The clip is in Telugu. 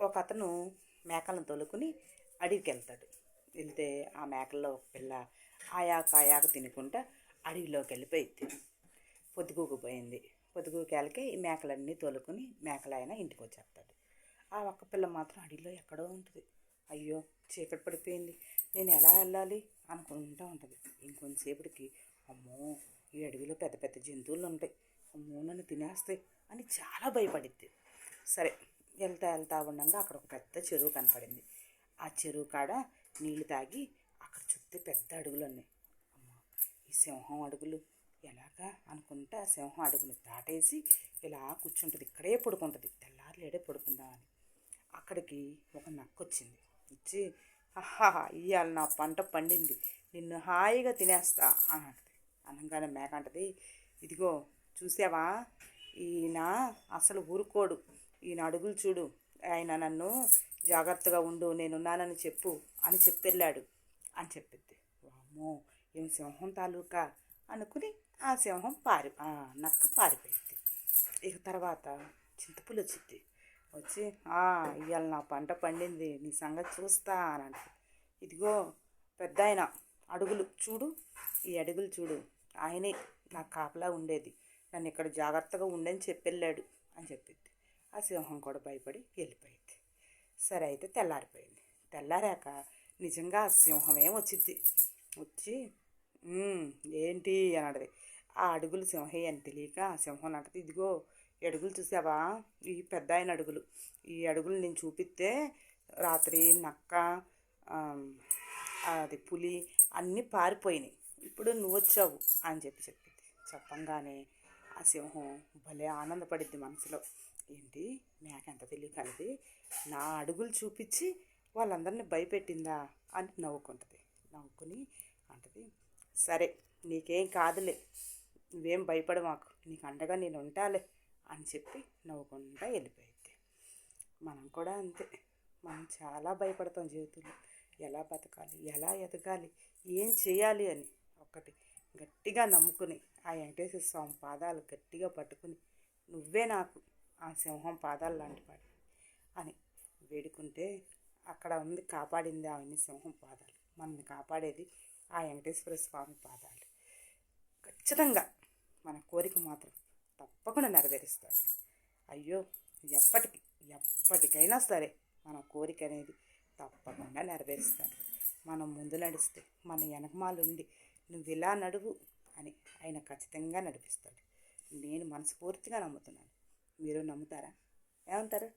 ఒక అతను మేకలను తోలుకుని అడవికి వెళ్తాడు వెళ్తే ఆ మేకల్లో ఒక పిల్ల ఆయాక ఆయాక తినుకుంటా అడవిలోకి వెళ్ళిపోయింది పొద్దుగూకుపోయింది పొద్దుగూకేళ్ళకి ఈ మేకలన్నీ తోలుకుని మేకలాయన ఇంటికి వచ్చేస్తాడు ఆ ఒక్క పిల్ల మాత్రం అడవిలో ఎక్కడో ఉంటుంది. అయ్యో చీకటి పడిపోయింది. నేను ఎలా వెళ్ళాలి అనుకుంటూ ఉంటుంది. ఇంకొంతసేపటికి అమ్మో ఈ అడవిలో పెద్ద పెద్ద జంతువులు ఉంటాయి అమ్మో నన్ను తినేస్తాయి అని చాలా భయపడిద్ది. సరే వెళ్తా వెళ్తా ఉండగా అక్కడ ఒక పెద్ద చెరువు కనపడింది. ఆ చెరువు కాడ నీళ్ళు తాగి అక్కడ చుట్టూ పెద్ద అడుగులు ఉన్నాయి. ఈ సింహం అడుగులు ఎలాగా అనుకుంటా ఆ సింహం అడుగుని దాటేసి ఇలా కూర్చుంటుంది. ఇక్కడే పడుకుంటుంది. తెల్లారులేడే పడుకుందామని అక్కడికి ఒక నక్క వచ్చింది. వచ్చి అహా ఇవాళ నా పంట పండింది. నిన్ను హాయిగా తినేస్తా అని అంటది అనగానే మేక అంటది ఇదిగో చూసావా? ఈయన అసలు ఊరుకోడు. ఈయన అడుగులు చూడు. ఆయన నన్ను జాగ్రత్తగా ఉండు నేనున్నానని చెప్పు అని చెప్పెళ్ళాడు. అని చెప్పిద్ది. వామ్మో ఏం సింహం తాలూకా? అనుకుని ఆ సింహం పారి నక్క పారిపోయింది. ఇక తర్వాత చింతపులు వచ్చింది వచ్చి "ఆ, ఇవాళ నా పంట పండింది నీ సంగతి చూస్తా అని ఇదిగో పెద్ద ఆయన అడుగులు చూడు. ఈ అడుగులు చూడు. ఆయనే నాకు కాపలా ఉండేది. నన్ను ఇక్కడ జాగ్రత్తగా ఉండని చెప్పెళ్ళాడు అని చెప్పింది ఆ సింహం కూడా భయపడి వెళ్ళిపోయింది. సరే అయితే తెల్లారిపోయింది. తెల్లారాక నిజంగా ఆ సింహమే వచ్చింది వచ్చి ఏంటి? అని అడది ఆ అడుగులు సింహే అని తెలియక సింహం అంటది ఇదిగో అడుగులు చూసావా? ఈ పెద్ద ఆయన అడుగులు. ఈ అడుగులు నేను చూపిస్తే రాత్రి నక్క అది పులి అన్నీ పారిపోయినాయి. ఇప్పుడు నువ్వు వచ్చావు అని చెప్పి చెప్పింది. చెప్పంగానే ఆ సింహం భలే ఆనందపడిద్ది మనసులో. ఏంటి? మేక ఎంత తెలియకలది నా అడుగులు చూపించి వాళ్ళందరినీ భయపెట్టిందా అని నవ్వుకుంటుంది. నవ్వుకుని అంటది సరే నీకేం కాదులే. నువ్వేం భయపడ మాకు. నీకు అండగా నేను ఉంటాలే అని చెప్పి నవ్వుకుంటా వెళ్ళిపోయింది మనం కూడా అంతే. మనం చాలా భయపడతాం జీవితంలో. ఎలా బతకాలి? ఎలా ఎదగాలి? ఏం చేయాలి అని ఒక్కటి గట్టిగా నమ్ముకుని ఆ వెంకటేశ్వర స్వామి పాదాలు గట్టిగా పట్టుకుని నువ్వే నాకు ఆ సింహం పాదాలు లాంటి అని వేడుకుంటే అక్కడ ఉంది కాపాడింది ఆమెని సింహం పాదాలు. మనల్ని కాపాడేది ఆ వెంకటేశ్వర స్వామి పాదాలు. ఖచ్చితంగా మన కోరిక మాత్రం తప్పకుండా నెరవేరుస్తాడు. అయ్యో ఎప్పటికి ఎప్పటికైనా సరే మన కోరిక అనేది తప్పకుండా నెరవేరుస్తాడు. మనం ముందు నడిస్తే మన వెనకమాలు ఉండి నువ్వు ఇలా నడువు అని ఆయన ఖచ్చితంగా నడిపిస్తాడు. నేను మనస్ఫూర్తిగా నమ్ముతున్నాను. మీరు నమ్ముతారా? ఏమంటారు?